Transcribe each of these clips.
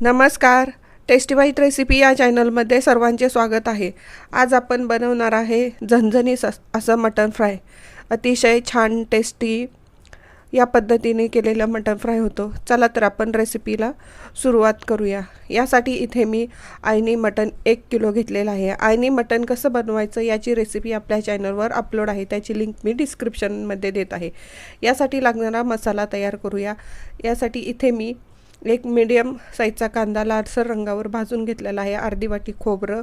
नमस्कार. Tasty bite recipe या चॅनलमध्ये सर्वांचे स्वागत आहे. आज आपण बनवणार आहे झणझणी असं मटण फ्राय. अतिशय छान टेस्टी या पद्धतीने केलेलं मटण फ्राय होतो. चला तर आपण रेसिपीला सुरुवात करूया. यासाठी इथे मी आयनी मटण एक किलो घेतलेलं आहे. आयनी मटण कसं बनवायचं याची रेसिपी आपल्या चॅनलवर अपलोड आहे. त्याची लिंक मी डिस्क्रिप्शनमध्ये देत आहे. यासाठी लागणारा मसाला तयार करूया. यासाठी इथे मी एक मीडियम साईजचा कांदा लालसर रंगावर भाजून घेतलेला आहे. अर्धी वाटी खोबरं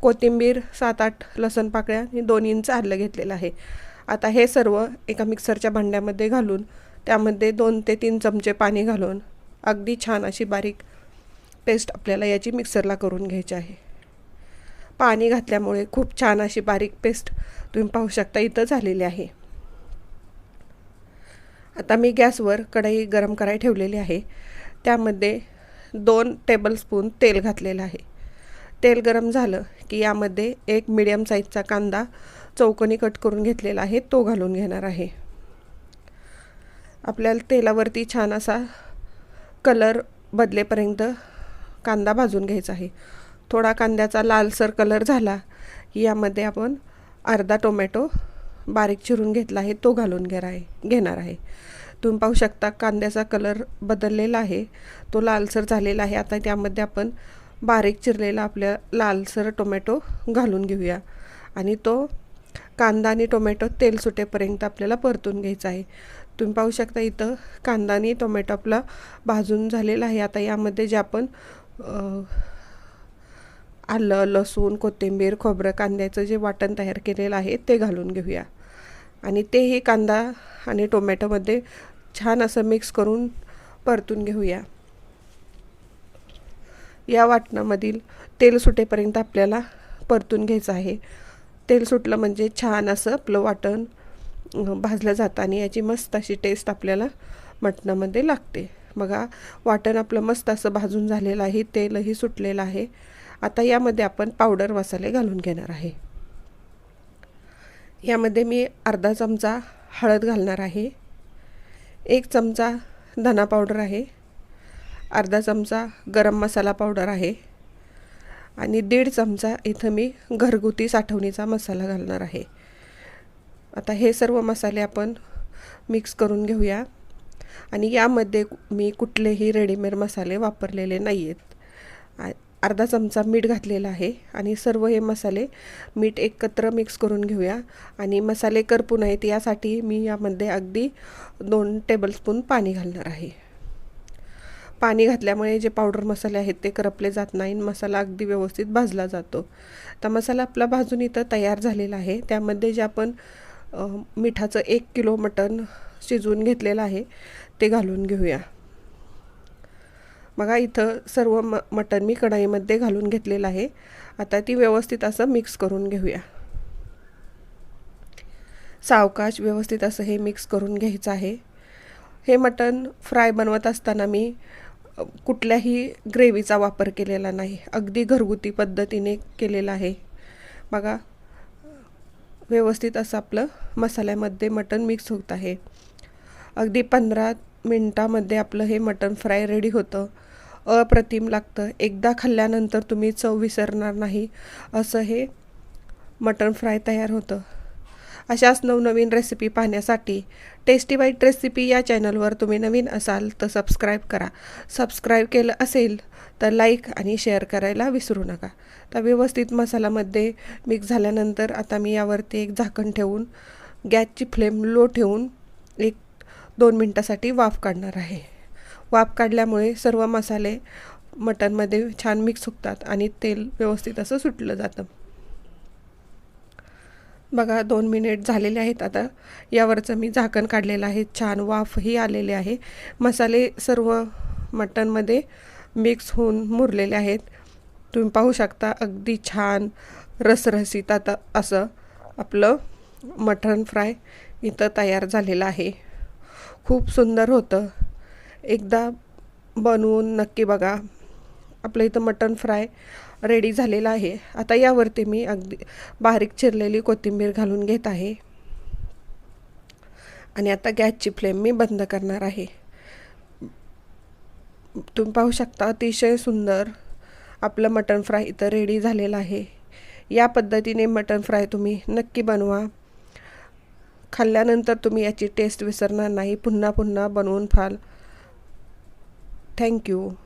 कोथिंबीर सात आठ लसण पाकळ्या आणि दोन इंच आलं घेतलेलं आहे. आता हे सर्व एका मिक्सरच्या भांड्यामध्ये घालून त्यामध्ये दोन ते तीन चमचे पाणी घालून अगदी छान अशी बारीक पेस्ट आपल्याला याची मिक्सरला करून घ्यायची आहे. पाणी घातल्यामुळे खूप छान अशी बारीक पेस्ट तुम्ही पाहू शकता इथं झालेली आहे. आता मी गॅसवर कढई गरम करायला ठेवलेली आहे. त्यामध्ये दोन टेबलस्पून तेल घातलेलं आहे. तेल गरम झालं की यामध्ये एक मिडियम साईजचा कांदा चौकोनी कट करून घेतलेला आहे तो घालून घेणार आहे. आपल्याला तेलावरती छान असा कलर बदलेपर्यंत कांदा भाजून घ्यायचा आहे. थोडा कांद्याचा लालसर कलर झाला की यामध्ये आपण अर्धा टोमॅटो बारीक चिरून घेतला आहे तो घालून घेणार आहे घेणार आहे. तुम्ही पाहू शकता कांद्याचा कलर बदललेला आहे. तो लालसर झालेला आहे. आता त्यामध्ये आपण बारीक चिरलेला आपल्या लालसर टोमॅटो घालून घेऊया. आणि तो कांदा आणि टोमॅटो तेल सुटेपर्यंत आपल्याला परतून घ्यायचा आहे. तुम्ही पाहू शकता इथं कांदा आणि टोमॅटो आपला भाजून झालेला आहे. आता यामध्ये जे आपण आलं लसूण कोथिंबीर खोबरं कांद्याचं जे वाटण तयार केलेलं आहे ते घालून घेऊया. आणि तेही कांदा आणि टोमॅटोमध्ये छान असं मिक्स करून परतून घेऊया. या वाटणामधील तेल सुटेपर्यंत आपल्याला परतून घ्यायचं आहे. तेल सुटलं म्हणजे छान असं आपलं वाटण भाजलं जातं आणि याची मस्त अशी टेस्ट आपल्याला मटणामध्ये लागते. बघा वाटण आपलं मस्त असं भाजून झालेलं आहे तेलही सुटलेलं आहे. आता यामध्ये आपण पावडर मसाले घालून घेणार आहे. यामध्ये मी अर्धा चमचा हळद घालणार आहे. एक चमचा धना पावडर आहे. अर्धा चमचा गरम मसाला पावडर आहे. आणि दीड चमचा इथं मी घरगुती साठवणीचा मसाला घालणार आहे. आता हे सर्व मसाले आपण मिक्स करून घेऊया. आणि यामध्ये मी कुठलेही रेडीमेड मसाले वापरलेले नाही आहेत आ- अर्धा चमचा मीठ घातलेला आहे आणि सर्व हे मसाले मीठ एकत्र मिक्स करून घेऊया. आणि मसाले करपू नयेत यासाठी मी यामध्ये अगदी दोन टेबलस्पून पाणी घालणार आहे. पाणी घातल्यामुळे जे पावडर मसाले आहेत ते करपले जात नाही मसाला अगदी व्यवस्थित भाजला जातो. तर मसाला आपला भाजून इथं तयार झालेला आहे. त्यामध्ये जे आपण मिठाचं एक किलो मटण शिजवून घेतलेलं आहे ते घालून घेऊया. बघा इथं सर्व म मटण मी कढाईमध्ये घालून घेतलेलं आहे. आता ती व्यवस्थित असं मिक्स करून घेऊया. सावकाश व्यवस्थित असं हे मिक्स करून घ्यायचं आहे. हे मटण फ्राय बनवत असताना मी कुठल्याही ग्रेव्हीचा वापर केलेला नाही. अगदी घरगुती पद्धतीने केलेला आहे. बघा व्यवस्थित असं आपलं मसाल्यामध्ये मटण मिक्स होत आहे. अगदी पंधरा मिनटामध्ये आपलं हे मटण फ्राय रेडी होतं. अप्रतिम लागतं. एकदा खाल्ल्यानंतर तुम्ही चव विसरणार नाही असं हे मटण फ्राय तयार होतं. अशाच नवनवीन रेसिपी पाहण्यासाठी टेस्टी बाईट रेसिपी या चॅनलवर तुम्ही नवीन असाल तर सबस्क्राईब करा. सबस्क्राईब केलं असेल तर लाईक आणि शेअर करायला विसरू नका. तर व्यवस्थित मसाल्यामध्ये मिक्स झाल्यानंतर आता मी यावरती एक झाकण ठेवून गॅसची फ्लेम लो ठेवून एक दोन मिनटासाठी वाफ काढणार आहे. वाफ काढल्यामुळे सर्व मसाले मटणमध्ये छान मिक्स होतात आणि तेल व्यवस्थित असं सुटलं जातं. बघा दोन मिनिट झालेले आहेत आता. यावरचं मी झाकण काढलेलं आहे. छान वाफही आलेले आहे. मसाले सर्व मटणमध्ये मिक्स होऊन मुरलेले आहेत. तुम्ही पाहू शकता अगदी छान रसरसीत आता असं आपलं मटण फ्राय इथं तयार झालेलं आहे. खूप सुंदर होतं. एकदा बनवून नक्की बघा. आपलं इथं मटण फ्राय रेडी झालेला आहे. आता यावरती मी अगदी बारीक चिरलेली कोथिंबीर घालून घेत आहे. आणि आता गॅसची फ्लेम मी बंद करणार आहे. तुम्ही पाहू शकता अतिशय सुंदर आपलं मटण फ्राय इथं रेडी झालेलं आहे. या पद्धतीने मटण फ्राय तुम्ही नक्की बनवा. खाल्ल्यानंतर तुम्ही याची टेस्ट विसरणार नाही. पुन्हा पुन्हा बनवून फाल Thank you.